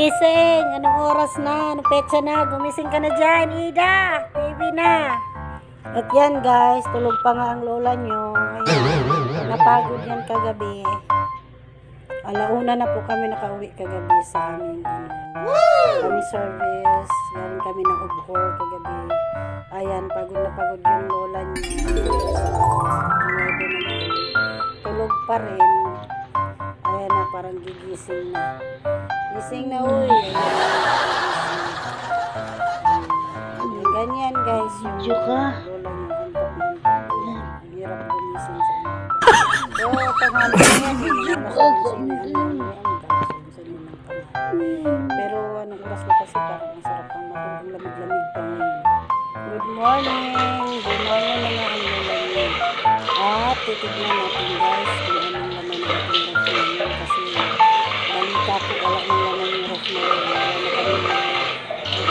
Gising! Anong oras na? Anong petsa na? Gumising ka na dyan, Ida! TV na! At yan guys, tulog pa nga ang lola nyo. Ayan, napagod yan kagabi. Alauna na po kami nakauwi kagabi sa amin. Ano, kami service. Galing kami ng Ubhor kagabi. Ayan, pagod na pagod yung lola nyo. Tulog pa rin. Ayan na, parang gigising na. Gising na, uy. Ganyan, guys. Medyo ka. Ang Hirap gumising sa umaga. So, tanghali na yan. Alas 11 na yan. Ang alas 11 na ng tanghali. Pero anong oras na kasi parang ang sarap pang matulog. Ang lamig-lamig pa ngayon. Good morning! Good morning mga ang. At titignan natin guys kung anong laman ngayon kasi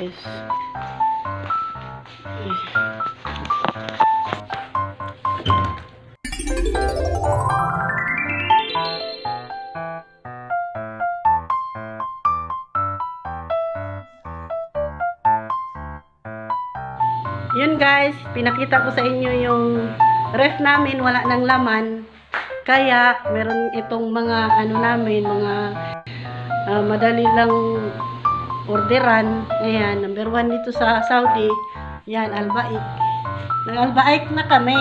guys. Yun guys, pinakita ko sa inyo yung ref namin, wala nang laman. Kaya, meron itong mga ano namin, mga ah, madali lang orderan. Ayan, number one dito sa Saudi. Yan, Albaik. Nag-Albaik na kami.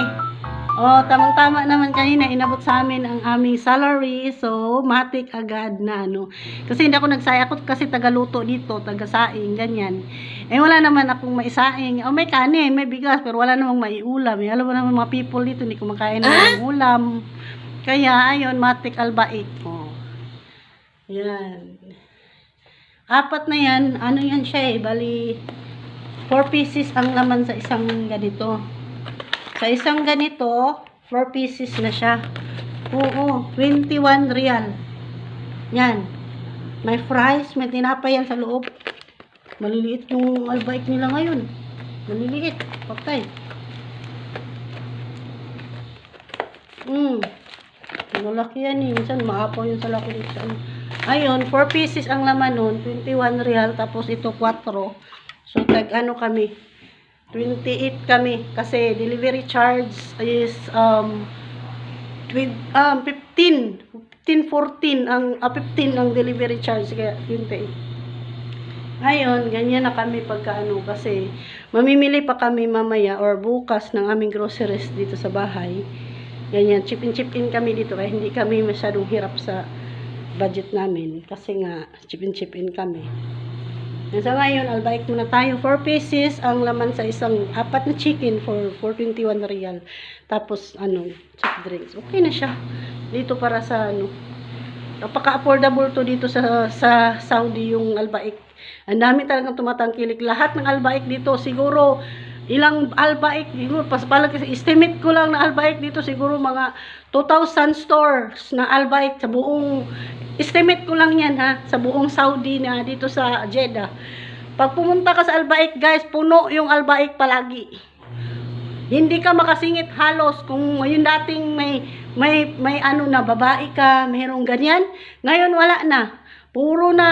Oh, tamang-tama naman kanina inabot sa amin ang aming salary. So, matik agad na ano. Kasi hindi ako nagsaya ako kasi tagaluto dito, tagasaing, ganyan. Eh, wala naman akong maisaing. Oh, may kanin, may bigas, pero wala namang maiulam. Eh, alam mo naman mga people dito, hindi kumakain ng ulam. Kaya, ayun, matik albaik. Oh. Yan. Apat na yan, ano yan siya eh, bali 4 pieces ang laman sa isang ganito. Sa isang ganito, 4 pieces na siya. Oo, 21 real. Yan. May fries, may tinapay yan sa loob. Maliliit yung albaik nila ngayon. Maliliit. Patay. Hmm. Malaki yan eh. Minsan maapaw yun sa laki dito. Ayun, 4 pieces ang laman nun. 21 real. Tapos ito 4. So, tag ano kami. 28 kami. Kasi delivery charge is um, twi- um 15. 15, 14 ang ah, 15 ang delivery charge. Kaya 28. Ngayon, ganyan na kami pagka ano kasi mamimili pa kami mamaya or bukas ng aming groceries dito sa bahay. Ganyan, chip in chip in kami dito kaya hindi kami masyadong hirap sa budget namin kasi nga chip in chip in kami. And sa ngayon, albaik muna tayo. 4 pieces ang laman sa isang apat na chicken for 421 real. Tapos, ano, soft drinks. Okay na siya. Dito para sa, ano, napaka-affordable to dito sa sa Saudi yung albaik. Ang dami talagang tumatangkilik. Lahat ng albaik dito, siguro, ilang albaik, estimate ko lang na albaik dito, siguro mga 2,000 stores na albaik sa buong, estimate ko lang yan ha, sa buong Saudi na dito sa Jeddah. Pag pumunta ka sa albaik guys, puno yung albaik palagi. Hindi ka makasingit halos kung yung dating may may may ano na babae ka, mayroong ganyan. Ngayon wala na. Puro na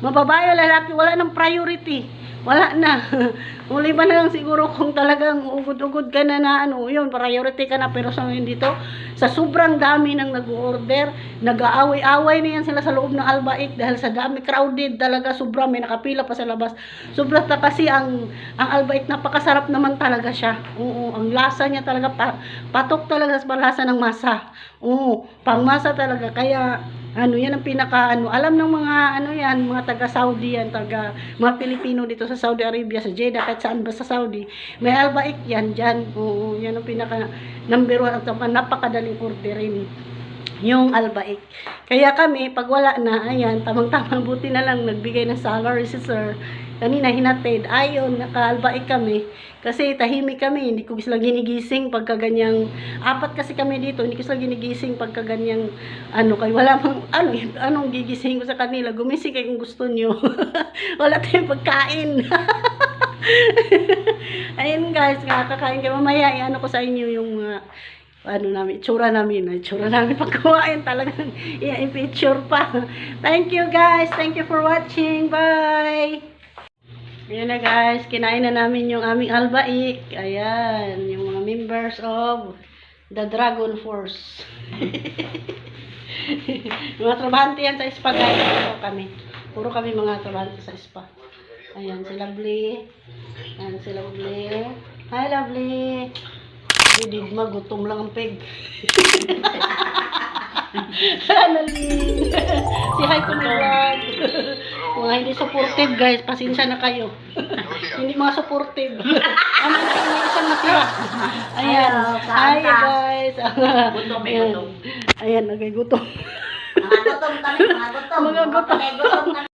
mababae lalaki, wala nang priority. Wala na. Uli ba na lang siguro kung talagang ugod-ugod ka na na ano, yun, priority ka na. Pero sa ngayon dito, sa sobrang dami ng nag-order, nag-aaway-away na yan sila sa loob ng Albaik dahil sa dami, crowded talaga, sobrang may nakapila pa sa labas. Sobra ta kasi ang, ang Albaik, napakasarap naman talaga siya. Oo, ang lasa niya talaga, pa, patok talaga sa lasa ng masa. Oo, pangmasa talaga. Kaya, ano yan ang pinaka ano alam ng mga ano yan mga taga Saudi yan taga mga Pilipino dito sa Saudi Arabia sa Jeddah kahit saan ba sa Saudi. May albaik yan dyan. Oo yan ang pinaka number one at napakadaling orderin yung albaik. Kaya kami pag wala na ayan tamang tamang buti na lang nagbigay ng salary si sir kanina hinatid. Ayon nakaalbaik kami. Kasi tahimik kami hindi ko sila ginigising pagka ganyang apat kasi kami dito hindi ko sila ginigising pagka ganyang ano kay wala mang ano anong gigising ko sa kanila? Gumising kayo kung gusto nyo. Wala tayong pagkain. Ayun guys kakain kayo. Mamaya ano ko sa inyo yung mga ano namin, itsura namin, ah, itsura namin pag kumain talagang i-picture pa. Thank you guys, thank you for watching, bye! Ayan na guys, kinain na namin yung aming albaik. Ayan, yung mga members of the Dragon Force. mga trabahante yan sa spa guys. Puro kami. Puro kami mga trabahante sa spa. Ayan, si Lovely. Ayan, si Lovely. Hi, Lovely. Hindi, magutom lang ang peg. Annalyn. si hi vlog. Mga hindi supportive guys, pasensya na kayo. hindi mga supportive. ano na yung isang natira. Ayan. Hi guys. Gutom, may Ayan. gutom. Ayan, nagay gutom. Mga gutom kami, mga gutom. Mga gutom.